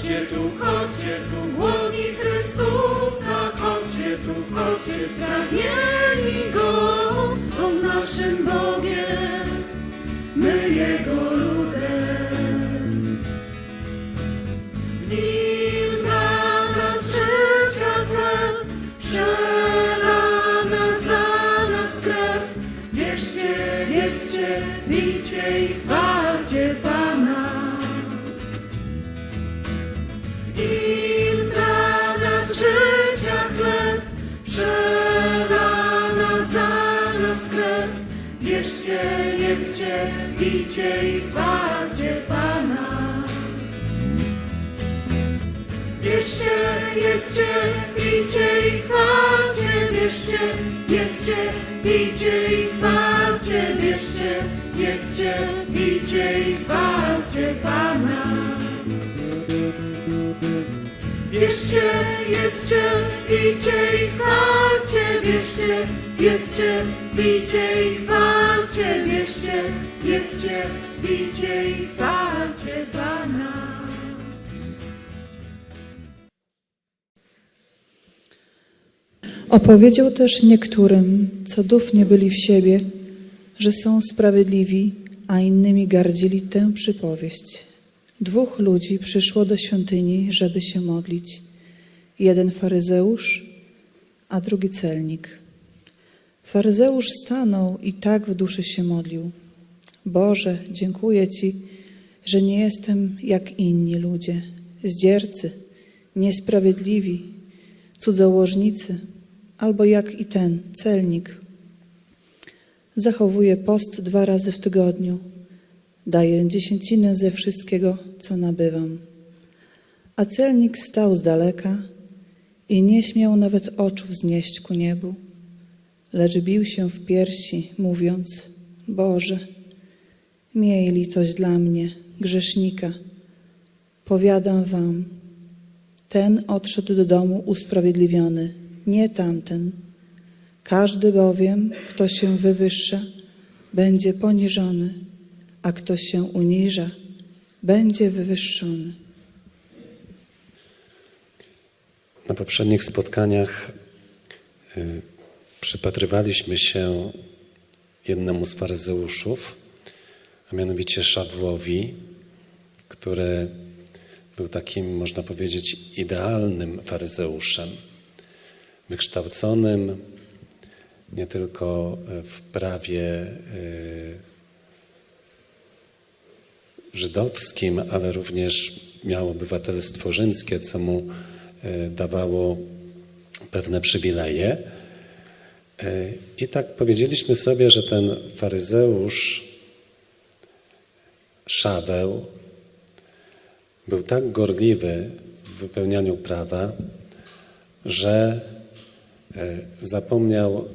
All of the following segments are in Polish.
Chodźcie tu, chodźcie tu, Chrystusa, chodźcie tu, chodźcie, spragnieni Go, on naszym Bogiem, my Jego ludem. Jedzcie, bijcie i chwalcie Pana. Bierzcie, jedzcie, pijcie i chwalcie, bierzcie, jedzcie, pijcie i chwalcie, bierzcie, jedzcie, pijcie i chwalcie Pana. Bierzcie, jedzcie, pijcie i chwalcie, bierzcie, jedzcie, pijcie i chwalcie, bierzcie, jedzcie, pijcie i chwalcie Pana. Opowiedział też niektórym, co dów nie byli w siebie, że są sprawiedliwi, a innymi gardzili tę przypowieść. Dwóch ludzi przyszło do świątyni, żeby się modlić. Jeden faryzeusz, a drugi celnik. Faryzeusz stanął i tak w duszy się modlił. Boże, dziękuję Ci, że nie jestem jak inni ludzie, zdziercy, niesprawiedliwi, cudzołożnicy, albo jak i ten celnik. Zachowuje post dwa razy w tygodniu. Daję dziesięcinę ze wszystkiego, co nabywam. A celnik stał z daleka i nie śmiał nawet oczu wznieść ku niebu, lecz bił się w piersi, mówiąc: Boże, miej litość dla mnie, grzesznika. Powiadam wam, ten odszedł do domu usprawiedliwiony, nie tamten. Każdy bowiem, kto się wywyższa, będzie poniżony, a kto się uniża, będzie wywyższony. Na poprzednich spotkaniach y, przypatrywaliśmy się jednemu z faryzeuszów, a mianowicie Szawłowi, który był takim, można powiedzieć, idealnym faryzeuszem, wykształconym nie tylko w prawie y, żydowskim, ale również miał obywatelstwo rzymskie, co mu y, dawało pewne przywileje. I tak powiedzieliśmy sobie, że ten faryzeusz, Szaweł, był tak gorliwy w wypełnianiu prawa, że e, zapomniał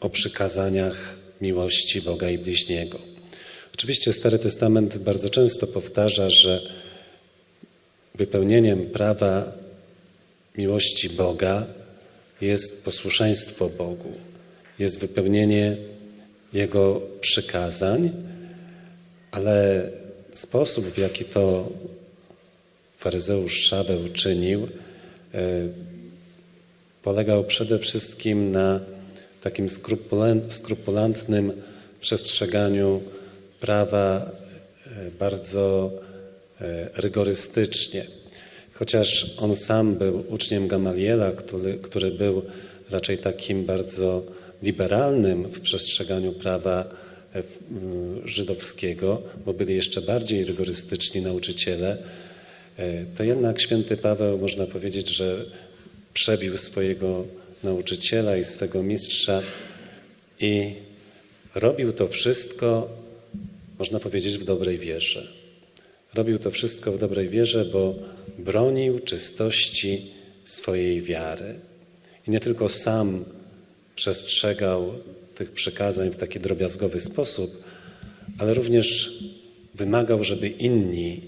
o przykazaniach miłości Boga i bliźniego. Oczywiście Stary Testament bardzo często powtarza, że wypełnieniem prawa miłości Boga jest posłuszeństwo Bogu, jest wypełnienie Jego przykazań, ale sposób, w jaki to faryzeusz Szaweł czynił, e, polegał przede wszystkim na takim skrupulatnym przestrzeganiu prawa e, bardzo e, rygorystycznie. Chociaż on sam był uczniem Gamaliela, który, który był raczej takim bardzo liberalnym w przestrzeganiu prawa żydowskiego, bo byli jeszcze bardziej rygorystyczni nauczyciele, to jednak święty Paweł, można powiedzieć, że przebił swojego nauczyciela i swego mistrza i robił to wszystko, można powiedzieć, w dobrej wierze. Robił to wszystko w dobrej wierze, bo bronił czystości swojej wiary. I nie tylko sam przestrzegał tych przykazań w taki drobiazgowy sposób, ale również wymagał, żeby inni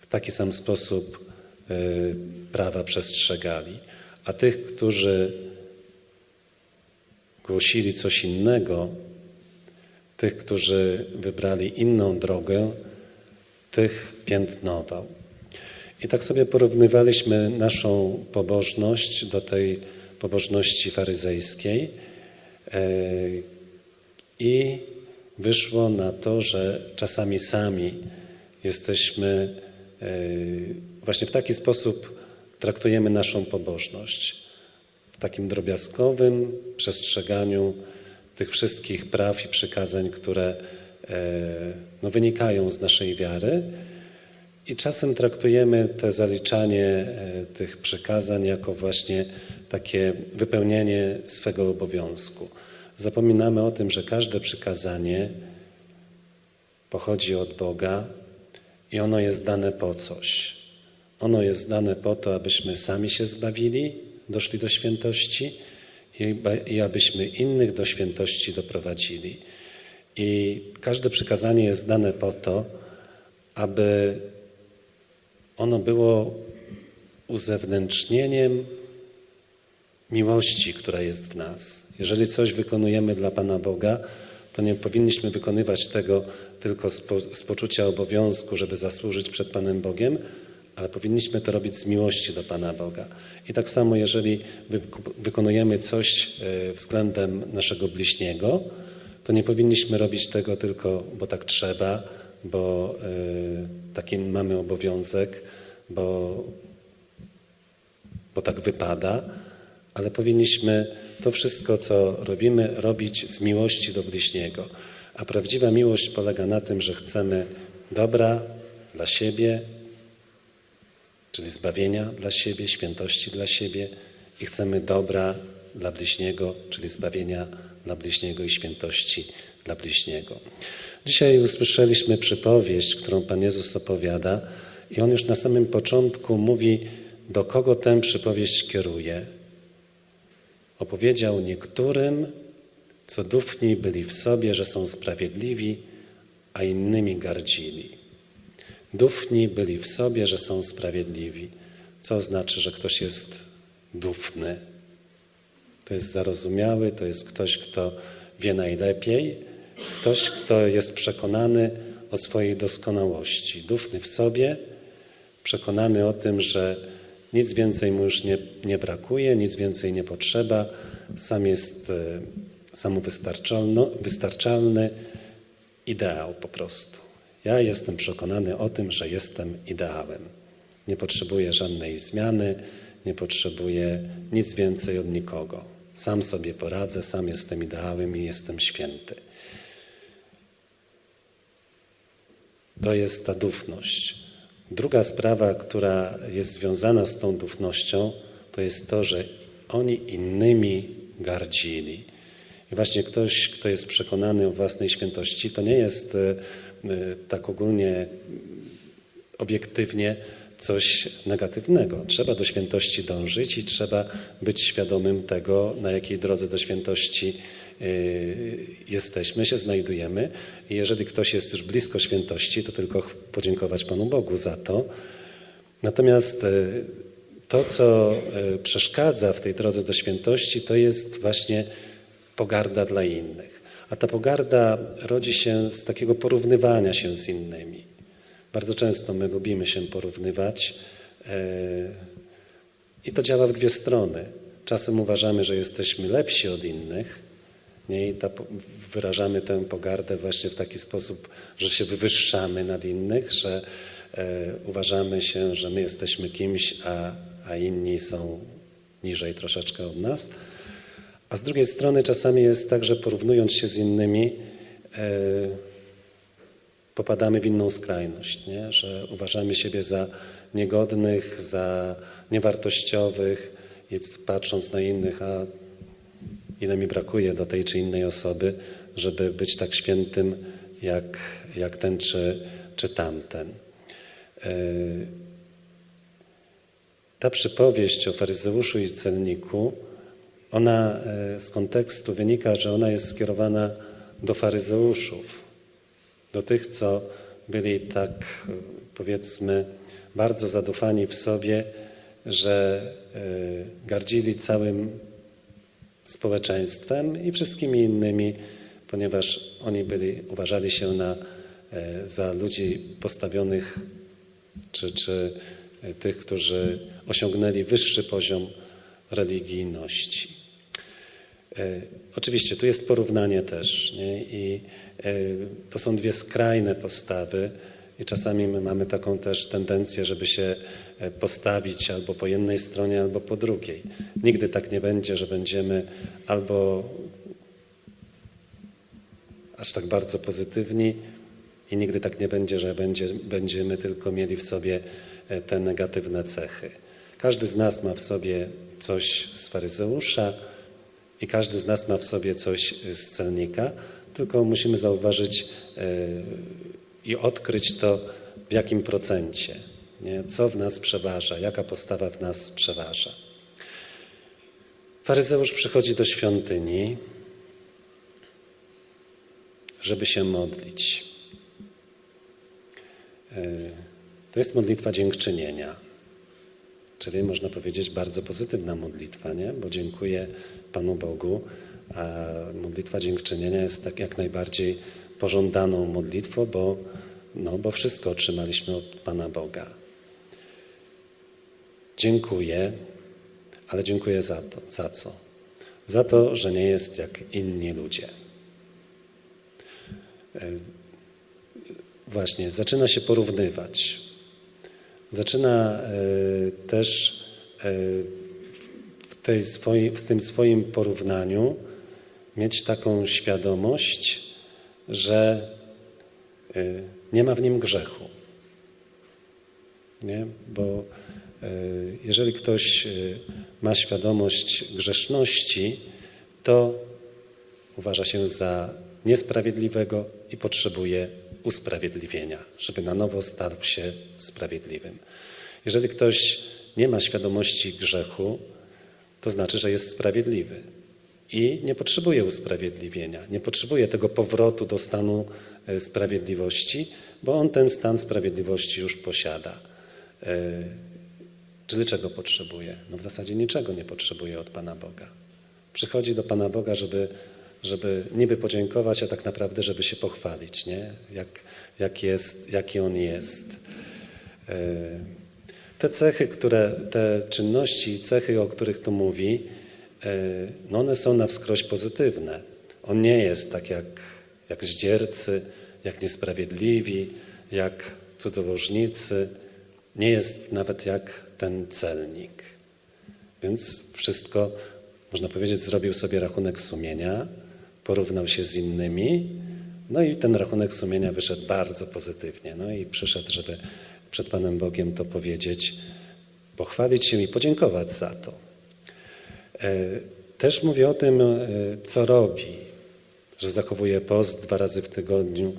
w taki sam sposób y, prawa przestrzegali. A tych, którzy głosili coś innego, tych, którzy wybrali inną drogę, tych piętnował. I tak sobie porównywaliśmy naszą pobożność do tej pobożności faryzejskiej e, i wyszło na to, że czasami sami jesteśmy e, właśnie w taki sposób traktujemy naszą pobożność. W takim drobiazgowym przestrzeganiu tych wszystkich praw i przykazań, które e, no, wynikają z naszej wiary. I czasem traktujemy te zaliczanie tych przykazań jako właśnie takie wypełnienie swego obowiązku. Zapominamy o tym, że każde przykazanie pochodzi od Boga i ono jest dane po coś. Ono jest dane po to, abyśmy sami się zbawili, doszli do świętości i, i abyśmy innych do świętości doprowadzili. I każde przykazanie jest dane po to, aby ono było uzewnętrznieniem miłości, która jest w nas. Jeżeli coś wykonujemy dla Pana Boga, to nie powinniśmy wykonywać tego tylko z, po, z poczucia obowiązku, żeby zasłużyć przed Panem Bogiem, ale powinniśmy to robić z miłości do Pana Boga. I tak samo, jeżeli wykonujemy coś e, względem naszego bliźniego, to nie powinniśmy robić tego tylko, bo tak trzeba, bo e, taki mamy obowiązek, bo, bo tak wypada, ale powinniśmy to wszystko, co robimy, robić z miłości do bliźniego. A prawdziwa miłość polega na tym, że chcemy dobra dla siebie, czyli zbawienia dla siebie, świętości dla siebie i chcemy dobra dla bliźniego, czyli zbawienia dla bliźniego i świętości dla bliźniego. Dzisiaj usłyszeliśmy przypowieść, którą Pan Jezus opowiada i On już na samym początku mówi, do kogo tę przypowieść kieruje. Opowiedział niektórym, co dufni byli w sobie, że są sprawiedliwi, a innymi gardzili. Dufni byli w sobie, że są sprawiedliwi. Co znaczy, że ktoś jest dufny? To jest zarozumiały, to jest ktoś, kto wie najlepiej, ktoś, kto jest przekonany o swojej doskonałości. Dufny w sobie, przekonany o tym, że nic więcej mu już nie, nie brakuje, nic więcej nie potrzeba, sam jest e, samowystarczalny, ideał po prostu. Ja jestem przekonany o tym, że jestem ideałem. Nie potrzebuję żadnej zmiany, nie potrzebuję nic więcej od nikogo. Sam sobie poradzę, sam jestem ideałem i jestem święty. To jest ta dufność. Druga sprawa, która jest związana z tą dufnością, to jest to, że oni innymi gardzili. I właśnie ktoś, kto jest przekonany o własnej świętości, to nie jest e, e, tak ogólnie obiektywnie coś negatywnego. Trzeba do świętości dążyć i trzeba być świadomym tego, na jakiej drodze do świętości jesteśmy, się znajdujemy. I jeżeli ktoś jest już blisko świętości, to tylko podziękować Panu Bogu za to. Natomiast to, co przeszkadza w tej drodze do świętości, to jest właśnie pogarda dla innych. A ta pogarda rodzi się z takiego porównywania się z innymi. Bardzo często my lubimy się porównywać i to działa w dwie strony. Czasem uważamy, że jesteśmy lepsi od innych nie? i ta, wyrażamy tę pogardę właśnie w taki sposób, że się wywyższamy nad innych, że e, uważamy się, że my jesteśmy kimś, a, a inni są niżej troszeczkę od nas. A z drugiej strony czasami jest tak, że porównując się z innymi, e, popadamy w inną skrajność, nie? że uważamy siebie za niegodnych, za niewartościowych i patrząc na innych, a ile mi brakuje do tej czy innej osoby, żeby być tak świętym jak, jak ten czy czy tamten. E, Ta przypowieść o faryzeuszu i celniku, ona e, z kontekstu wynika, że ona jest skierowana do faryzeuszów, do tych, co byli tak, powiedzmy, bardzo zadufani w sobie, że e, gardzili całym społeczeństwem i wszystkimi innymi, ponieważ oni byli, uważali się na, e, za ludzi postawionych, czy, czy e, tych, którzy osiągnęli wyższy poziom religijności. E, Oczywiście tu jest porównanie też nie? i to są dwie skrajne postawy i czasami my mamy taką też tendencję, żeby się e, postawić albo po jednej stronie, albo po drugiej. Nigdy tak nie będzie, że będziemy albo aż tak bardzo pozytywni i nigdy tak nie będzie, że będzie, będziemy tylko mieli w sobie e, te negatywne cechy. Każdy z nas ma w sobie coś z faryzeusza i każdy z nas ma w sobie coś z celnika, tylko musimy zauważyć e, i odkryć to, w jakim procencie, nie? co w nas przeważa, jaka postawa w nas przeważa. Faryzeusz przychodzi do świątyni, żeby się modlić. E, To jest modlitwa dziękczynienia, czyli można powiedzieć bardzo pozytywna modlitwa, nie? bo dziękuję Panu Bogu, a modlitwa dziękczynienia jest tak jak najbardziej pożądaną modlitwą, bo, no, bo wszystko otrzymaliśmy od Pana Boga. Dziękuję, ale dziękuję za to. Za co? Za to, że nie jest jak inni ludzie. E, Właśnie, zaczyna się porównywać. Zaczyna e, też e, w, tej w tym swoim porównaniu mieć taką świadomość, że e, nie ma w nim grzechu. Nie? Bo e, jeżeli ktoś e, ma świadomość grzeszności, to uważa się za niesprawiedliwego i potrzebuje usprawiedliwienia, żeby na nowo stał się sprawiedliwym. Jeżeli ktoś nie ma świadomości grzechu, to znaczy, że jest sprawiedliwy i nie potrzebuje usprawiedliwienia, nie potrzebuje tego powrotu do stanu e, sprawiedliwości, bo on ten stan sprawiedliwości już posiada. E, Czyli czego potrzebuje? No w zasadzie niczego nie potrzebuje od Pana Boga. Przychodzi do Pana Boga, żeby, żeby niby podziękować, a tak naprawdę, żeby się pochwalić, nie? Jak, jak jest, jaki On jest. E, Te cechy, które, te czynności i cechy, o których tu mówi, no one są na wskroś pozytywne. On nie jest tak jak, jak zdziercy, jak niesprawiedliwi, jak cudzołożnicy, nie jest nawet jak ten celnik. Więc wszystko, można powiedzieć, zrobił sobie rachunek sumienia, porównał się z innymi, no i ten rachunek sumienia wyszedł bardzo pozytywnie. No i przyszedł, żeby przed Panem Bogiem to powiedzieć, pochwalić się i podziękować za to. E, Też mówię o tym, e, co robi, że zachowuje post dwa razy w tygodniu,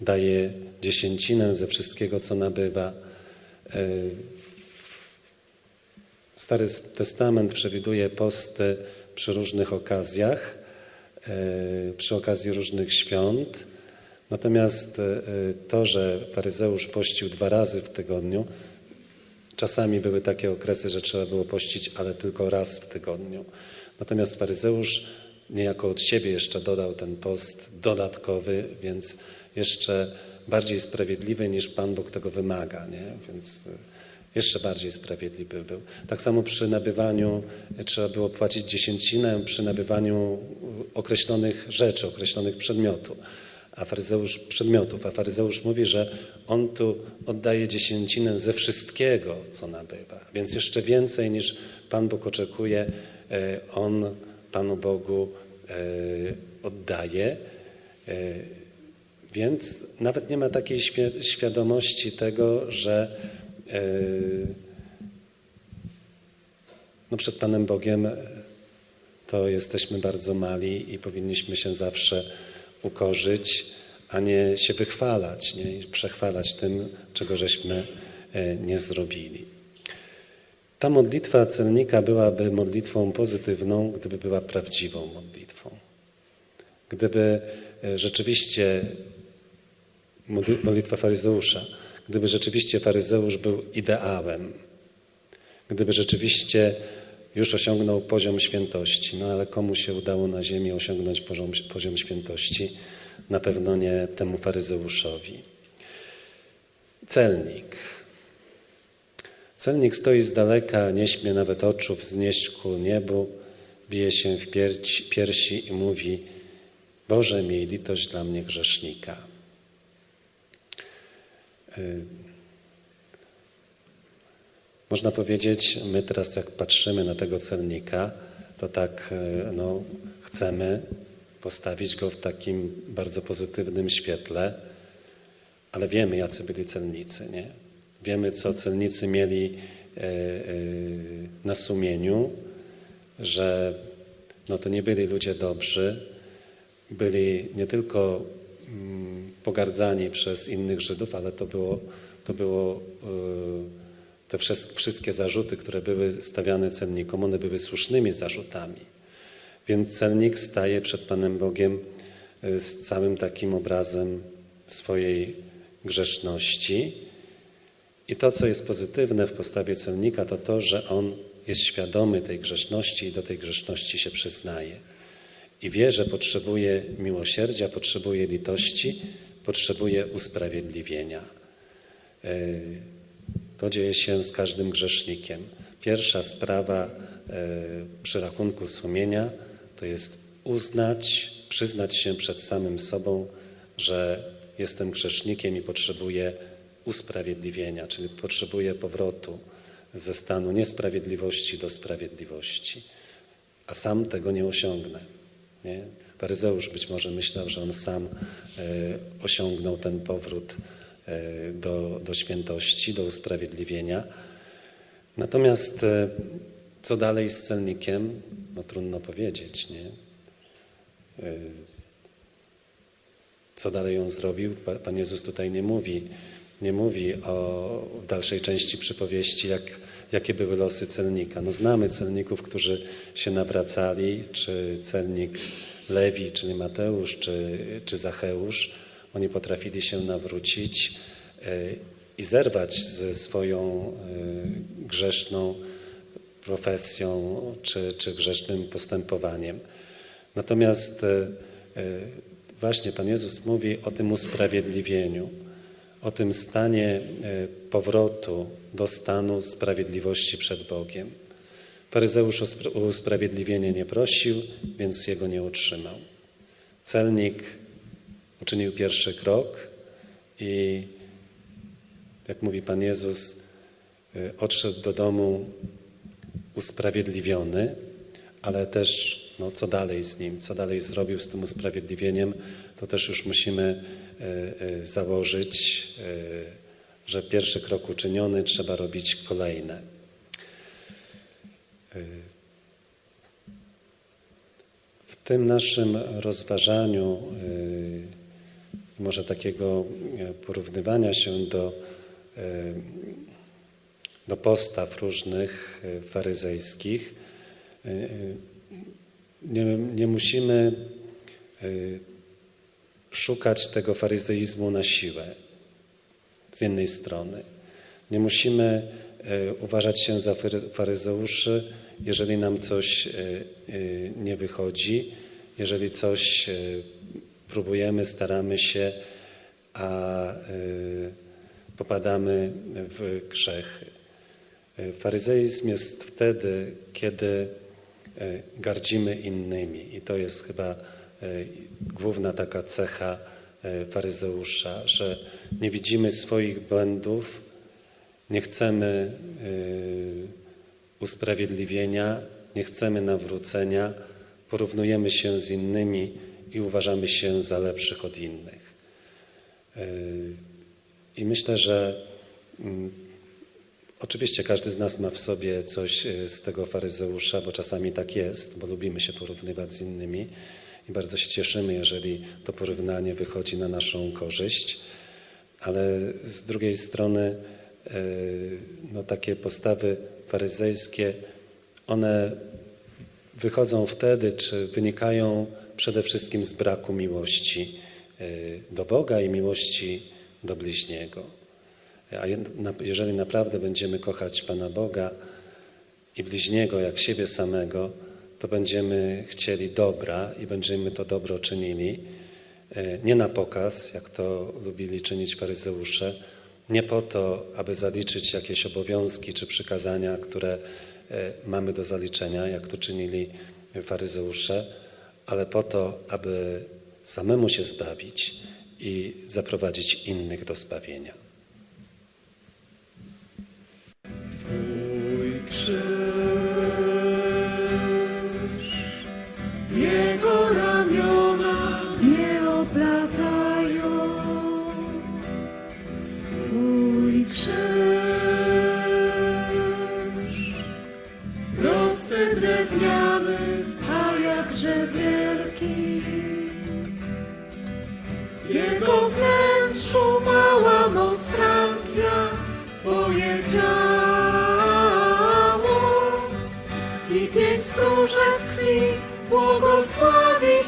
daje dziesięcinę ze wszystkiego, co nabywa. E, Stary Testament przewiduje posty przy różnych okazjach, przy okazji różnych świąt. Natomiast to, że faryzeusz pościł dwa razy w tygodniu, czasami były takie okresy, że trzeba było pościć, ale tylko raz w tygodniu. Natomiast faryzeusz niejako od siebie jeszcze dodał ten post dodatkowy, więc jeszcze bardziej sprawiedliwy niż Pan Bóg tego wymaga, nie? Więc e, jeszcze bardziej sprawiedliwy był. Tak samo przy nabywaniu e, trzeba było płacić dziesięcinę przy nabywaniu określonych rzeczy, określonych przedmiotów. A faryzeusz, przedmiotów, a faryzeusz mówi, że on tu oddaje dziesięcinę ze wszystkiego, co nabywa. Więc jeszcze więcej niż Pan Bóg oczekuje, e, on Panu Bogu e, oddaje. E, Więc nawet nie ma takiej świadomości tego, że no przed Panem Bogiem to jesteśmy bardzo mali i powinniśmy się zawsze ukorzyć, a nie się wychwalać, nie i przechwalać tym, czego żeśmy e, nie zrobili. Ta modlitwa celnika byłaby modlitwą pozytywną, gdyby była prawdziwą modlitwą. Gdyby e, rzeczywiście modli- modlitwa faryzeusza, gdyby rzeczywiście faryzeusz był ideałem, gdyby rzeczywiście już osiągnął poziom świętości, no ale komu się udało na ziemi osiągnąć poziom, poziom świętości? Na pewno nie temu faryzeuszowi. Celnik. Celnik stoi z daleka, nie śmie nawet oczu wznieść ku niebu, bije się w piersi, piersi i mówi: Boże, miej litość dla mnie grzesznika. Można powiedzieć, my teraz jak patrzymy na tego celnika, to tak y, no, chcemy postawić go w takim bardzo pozytywnym świetle, ale wiemy, jacy byli celnicy, nie? Wiemy, co celnicy mieli e, e, na sumieniu, że no to nie byli ludzie dobrzy, byli nie tylko mm, pogardzani przez innych Żydów, ale to było, to było e, te wszystkie zarzuty, które były stawiane celnikom, one były słusznymi zarzutami. Więc celnik staje przed Panem Bogiem y, z całym takim obrazem swojej grzeszności. I to, co jest pozytywne w postawie celnika, to to, że on jest świadomy tej grzeszności i do tej grzeszności się przyznaje. I wie, że potrzebuje miłosierdzia, potrzebuje litości, potrzebuje usprawiedliwienia. To dzieje się z każdym grzesznikiem. Pierwsza sprawa e, przy rachunku sumienia to jest uznać, przyznać się przed samym sobą, że jestem grzesznikiem i potrzebuję usprawiedliwienia, czyli potrzebuję powrotu ze stanu niesprawiedliwości do sprawiedliwości. A sam tego nie osiągnę. Nie? Faryzeusz być może myślał, że on sam e, osiągnął ten powrót do, do świętości, do usprawiedliwienia. Natomiast e, co dalej z celnikiem? No trudno powiedzieć, nie? E, Co dalej on zrobił? Pa- Pan Jezus tutaj nie mówi, nie mówi o, w dalszej części przypowieści, jak, jakie były losy celnika. No znamy celników, którzy się nawracali, czy celnik Lewi, czyli Mateusz, czy, czy Zacheusz. Oni potrafili się nawrócić e, i zerwać ze swoją e, grzeszną profesją czy, czy grzesznym postępowaniem. Natomiast e, właśnie Pan Jezus mówi o tym usprawiedliwieniu, o tym stanie powrotu do stanu sprawiedliwości przed Bogiem. Faryzeusz o usprawiedliwienie nie prosił, więc jego nie otrzymał. Celnik uczynił pierwszy krok i, jak mówi Pan Jezus, y, odszedł do domu usprawiedliwiony, ale też no, co dalej z nim, co dalej zrobił z tym usprawiedliwieniem, to też już musimy y, y, założyć, że pierwszy krok uczyniony, trzeba robić kolejne. W tym naszym rozważaniu, może takiego y, porównywania się do, y, do postaw różnych y, faryzejskich, nie, nie musimy szukać tego faryzeizmu na siłę z jednej strony. Nie musimy e, uważać się za faryze- faryzeuszy, jeżeli nam coś e, e, nie wychodzi, jeżeli coś e, próbujemy, staramy się, a e, popadamy w grzechy. E, Faryzeizm jest wtedy, kiedy e, gardzimy innymi i to jest chyba e, główna taka cecha e, faryzeusza, że nie widzimy swoich błędów, nie chcemy usprawiedliwienia, nie chcemy nawrócenia, porównujemy się z innymi i uważamy się za lepszych od innych. E, I myślę, że mm, Oczywiście każdy z nas ma w sobie coś e, z tego faryzeusza, bo czasami tak jest, bo lubimy się porównywać z innymi i bardzo się cieszymy, jeżeli to porównanie wychodzi na naszą korzyść, ale z drugiej strony e, no, takie postawy faryzejskie, one wychodzą wtedy, czy wynikają przede wszystkim z braku miłości e, do Boga i miłości do bliźniego. A jeżeli naprawdę będziemy kochać Pana Boga i bliźniego jak siebie samego, to będziemy chcieli dobra i będziemy to dobro czynili e, nie na pokaz, jak to lubili czynić faryzeusze, nie po to, aby zaliczyć jakieś obowiązki czy przykazania, które e, mamy do zaliczenia, jak to czynili faryzeusze, ale po to, aby samemu się zbawić i zaprowadzić innych do zbawienia.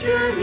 future